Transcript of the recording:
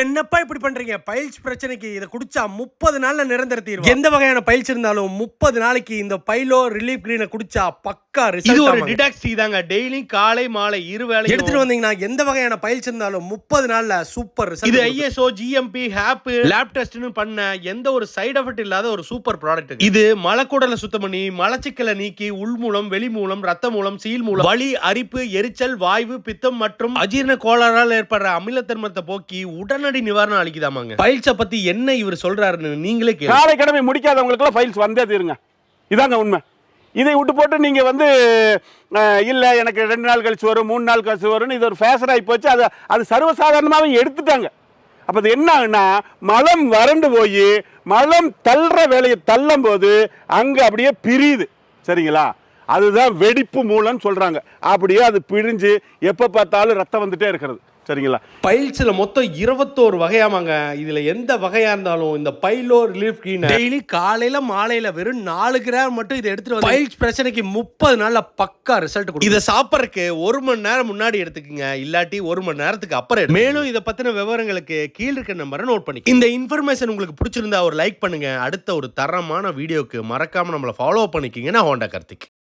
என்னப்பா இப்படி பண்றீங்க? பைல்ஸ் பிரச்சனைக்கு இதை குடிச்சா முப்பது நாள்ல நிரந்தர தீர்வு எந்த வகையான பைல்ஸ் இருந்தாலும் முப்பது நாளைக்கு இந்த பைலோ ரிலீஃப் கிரீனை குடிச்சா பக்கா இது ஒரு டிடாக்ஸ் டீ தாங்க. டெய்லி காலை மாலை இரு வேளை எடுத்துட்டு வந்தீங்கன்னா எந்த வகையான பைல்ஸ் இருந்தாலும் முப்பது நாள்ல சூப்பர் இது ஐஎஸ்ஓ ஜிஎம்பி ஹாப் லேப் டெஸ்ட்னு பண்ண எந்த ஒரு சைடு எஃபெக்ட் இல்லாத ஒரு சூப்பர் ப்ராடக்ட் இது மலக்குடலை சுத்தம் பண்ணி மலச்சிக்கலை நீக்கி உள் மூலம் வெளி மூலம் ரத்த மூலம் சீல் மூலம் வலி அரிப்பு எரிச்சல் வாய்வு பித்தம் மற்றும் அஜீரண கோளாறால் ஏற்படுற அமிலத்தன்மத்தை போக்கி உடனடி நிவாரணம் அளிக்குதாமாங்க? பைல்ஸை பத்தி என்ன இவர் சொல்றாருன்னு நீங்களே கேளு காலை கடமை முடிக்காதவங்களுக்குலாம் ஃபைல்ஸ் வந்தே தீருங்க. இதாங்க உண்மை. இதை விட்டு போட்டு நீங்கள் வந்து இல்லை எனக்கு ரெண்டு நாள் கழிச்சு வரும் மூணு நாள் கழிச்சு வரும்னு இது ஒரு ஃபேஷன் ஆகி போச்சு. அது அது சர்வசாதாரணமாகவே எடுத்துட்டாங்க. அப்போ அது என்ன ஆகுன்னா மலம் வறண்டு போய் மலம் தள்ளுற வேலையை தள்ளும் போது அங்கே அப்படியே பிரியுது. சரிங்களா? அதுதான் வெடிப்பு மூலம்னு சொல்கிறாங்க அப்படியே அது பிரிஞ்சு எப்போ பார்த்தாலும் ரத்தம் வந்துட்டே இருக்கிறது. சரிங்களா? பைல்ஸ்ல மொத்தம் இருபத்தோரு வகையாமாங்க. இதுல எந்த வகையா இருந்தாலும் இந்த பைலோ ரிலீஃப் கிரீன் டெய்லி காலையில மாலையில வெறும் நாலு கிராம் மட்டும் இதை எடுத்துட்டு வந்து பைல்ஸ் பிரச்சனைக்கு முப்பது நாள்ல பக்கா ரிசல்ட் கொடுக்கும். இதை சாப்பிட்றதுக்கு ஒரு மணி நேரம் முன்னாடி எடுத்துக்கங்க. இல்லாட்டி ஒரு மணி நேரத்துக்கு அப்புறம். மேலும் இதை பத்தின விவரங்களுக்கு கீழ இருக்க நம்பரை நோட் பண்ணி இந்த இன்ஃபர்மேஷன் உங்களுக்கு பிடிச்சிருந்தா ஒரு லைக் பண்ணுங்க. அடுத்த ஒரு தரமான வீடியோக்கு மறக்காம நம்மளை ஃபாலோ பண்ணிக்கிங்க நான் ஹோண்டா கார்த்திக்